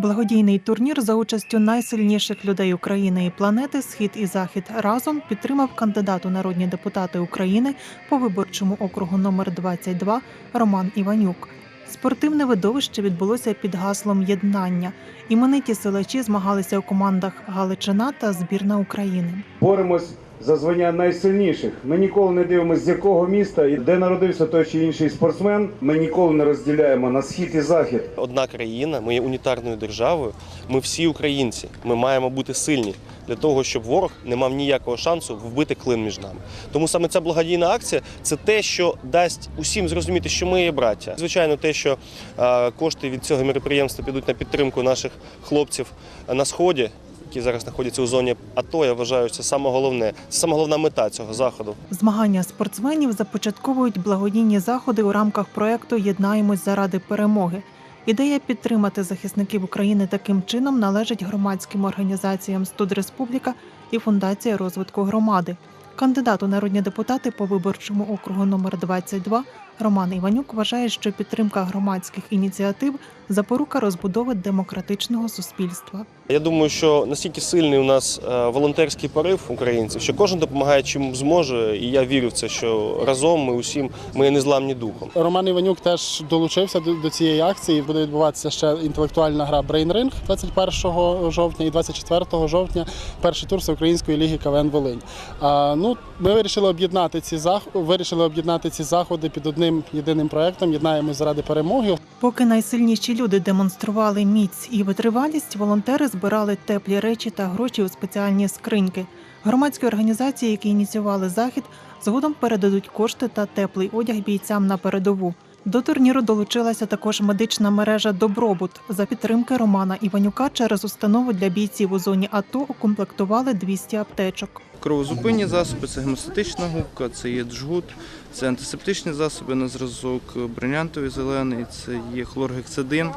Благодійний турнір за участю найсильніших людей України і планети Схід і Захід разом підтримав кандидат у народні депутати України по виборчому округу номер 22 Роман Іванюк. Спортивне видовище відбулося під гаслом єднання. Імениті силачі змагалися у командах Галичина та збірна України. Боремось за звання найсильніших. Ми ніколи не дивимося, з якого міста і де народився той чи інший спортсмен. Ми ніколи не розділяємо на схід і захід. одна країна, ми є унітарною державою. Ми всі українці. Ми маємо бути сильні для того, щоб ворог не мав ніякого шансу вбити клин між нами. Тому саме ця благодійна акція це те, що дасть усім зрозуміти, що ми є браття. Звичайно, те, що е, кошти від цього мероприємства підуть на підтримку наших хлопців на сході. Які зараз знаходяться у зоні АТО, я вважаю, це саме головне, це саме головна мета цього заходу. Змагання спортсменів започатковують благодійні заходи у рамках проекту Єднаємось заради перемоги. Ідея підтримати захисників України таким чином належить громадським організаціям Студ Республіка і Фундація розвитку громади. Кандидат у народні депутати по виборчому округу номер 22 Роман Іванюк вважає, що підтримка громадських ініціатив запорука розбудови демократичного суспільства. Я думаю, що настільки сильний у нас е, волонтерський порив українців, що кожен допомагає чим зможе, і я вірю в це, що разом ми усім ми незламні духом. Роман Іванюк теж долучився до, до цієї акції. Буде відбуватися ще інтелектуальна гра Brain Ring 21 жовтня і 24 жовтня. Перший тур Всеукраїнської ліги КВН Волинь. А, ну, ми вирішили об'єднати ці зах... вирішили об'єднати ці заходи під одним єдиним проектом. Єднаємось заради перемоги. Поки найсильніші люди демонстрували міць і витривалість, волонтери збирали теплі речі та гроші у спеціальні скриньки. Громадські організації, які ініціювали захід, згодом передадуть кошти та теплий одяг бійцям на передову. До турніру долучилася також медична мережа Добробут. За підтримки Романа Іванюка через установу для бійців у зоні АТО укомплектували 200 аптечок. Кровозупинні засоби, це гемостатична губка, це є джгут, це антисептичні засоби на зразок, бринянтовий зелений, це є хлоргексидин,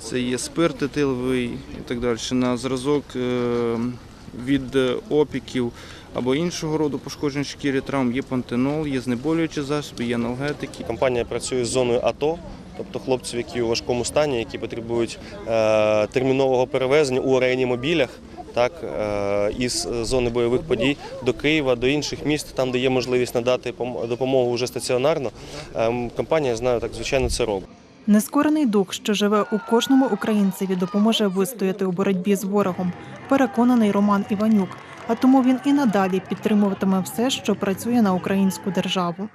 це є спирт етиловий і так далі. На зразок е, від опіків або іншого роду пошкоджень шкіри травм є пантенол, є знеболюючі засоби, є аналгетики. Компанія працює з зоною АТО, тобто хлопців, які у важкому стані, які потребують е, термінового перевезення у реанімобілях. Так, е, із зони бойових подій до Києва, до інших міст, там, де є можливість надати допомогу вже стаціонарно. Ем, Компанія, знаю, так звичайно це робить. Нескорений дух, що живе у кожному українцеві, допоможе вистояти у боротьбі з ворогом. Переконаний Роман Іванюк. А тому він і надалі підтримуватиме все, що працює на українську державу.